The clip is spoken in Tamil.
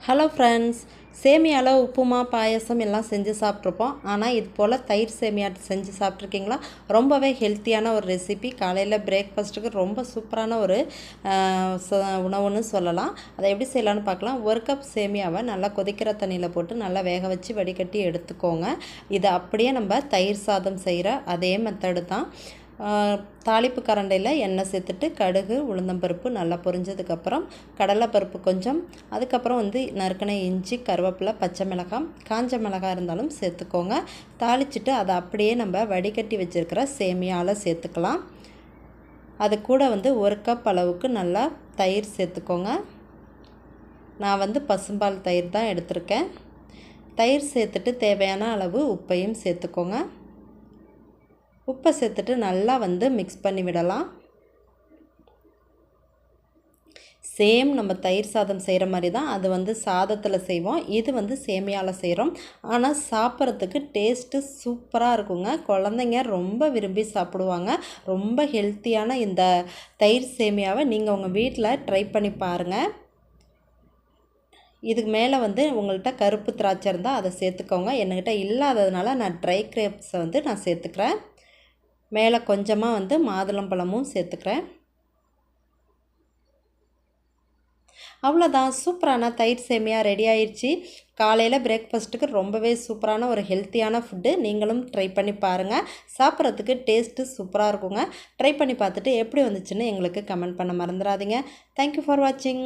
ஹலோ ஃப்ரெண்ட்ஸ் சேமியாவில் உப்புமா பாயசம் எல்லாம் செஞ்சு சாப்பிட்ருப்போம் ஆனால் இது போல் தயிர் சேமியா செஞ்சு சாப்பிட்ருக்கீங்களா ரொம்பவே ஹெல்த்தியான ஒரு ரெசிபி காலையில் பிரேக்ஃபாஸ்ட்டுக்கு ரொம்ப சூப்பரான ஒரு ச- உணவுன்னு சொல்லலாம். அதை எப்படி செய்யலாம்னு பார்க்கலாம். ஒரு கப் சேமியாவை நல்லா கொதிக்கிற தண்ணியில் போட்டு நல்லா வேக வச்சு வடிகட்டி எடுத்துக்கோங்க. இதை அப்படியே நம்ம தயிர் சாதம் செய்கிற அதே மெத்தடு தான். தாளிப்பு கரண்டையில் எண்ணெய் சேர்த்துட்டு கடுகு உளுந்தம்பருப்பு நல்லா பொரிஞ்சதுக்கப்புறம் கடலைப்பருப்பு கொஞ்சம். அதுக்கப்புறம் வந்து நறுக்கின இஞ்சி கருவேப்பிலை பச்சை மிளகாய் காஞ்ச மிளகாய் இருந்தாலும் சேர்த்துக்கோங்க. தாளிச்சிட்டு அதை அப்படியே நம்ம வடிகட்டி வச்சுருக்கிற சேமியாவில் சேர்த்துக்கலாம். அது கூட வந்து ஒரு கப் அளவுக்கு நல்லா தயிர் சேர்த்துக்கோங்க. நான் வந்து பசும்பால் தயிர் தான் எடுத்திருக்கேன். தயிர் சேர்த்துட்டு தேவையான அளவு உப்பையும் சேர்த்துக்கோங்க. உப்பை சேர்த்துட்டு நல்லா வந்து மிக்ஸ் பண்ணி விடலாம். சேம் நம்ம தயிர் சாதம் செய்கிற மாதிரி தான் அது வந்து சாதத்தில் செய்வோம். இது வந்து சேமியாவில் செய்கிறோம் ஆனால் சாப்பிட்றதுக்கு டேஸ்ட்டு சூப்பராக இருக்குங்க. குழந்தைங்க ரொம்ப விரும்பி சாப்பிடுவாங்க. ரொம்ப ஹெல்த்தியான இந்த தயிர் சேமியாவை நீங்கள் உங்கள் வீட்டில் ட்ரை பண்ணி பாருங்கள் இதுக்கு மேலே வந்து உங்கள்கிட்ட கருப்பு திராட்சை இருந்தால் அதை சேர்த்துக்கோங்க. என்கிட்ட இல்லாததுனால நான் ட்ரை கிரேப்ஸை வந்து நான் சேர்த்துக்கிறேன். மேலே கொஞ்சமாக வந்து மாதுளம்பழமும் சேர்த்துக்கிறேன். அவ்வளோதான் சூப்பரான தயிர் சேமியா ரெடி ஆயிடுச்சு காலையில் பிரேக்ஃபாஸ்ட்டுக்கு ரொம்பவே சூப்பரான ஒரு ஹெல்த்தியான ஃபுட்டு நீங்களும் ட்ரை பண்ணி பாருங்கள் சாப்பிட்றதுக்கு டேஸ்ட்டு சூப்பராக இருக்குங்க. ட்ரை பண்ணி பார்த்துட்டு எப்படி வந்துச்சுன்னு எங்களுக்கு கமெண்ட் பண்ண மறந்துடாதீங்க. தேங்க்யூ ஃபார் வாட்சிங்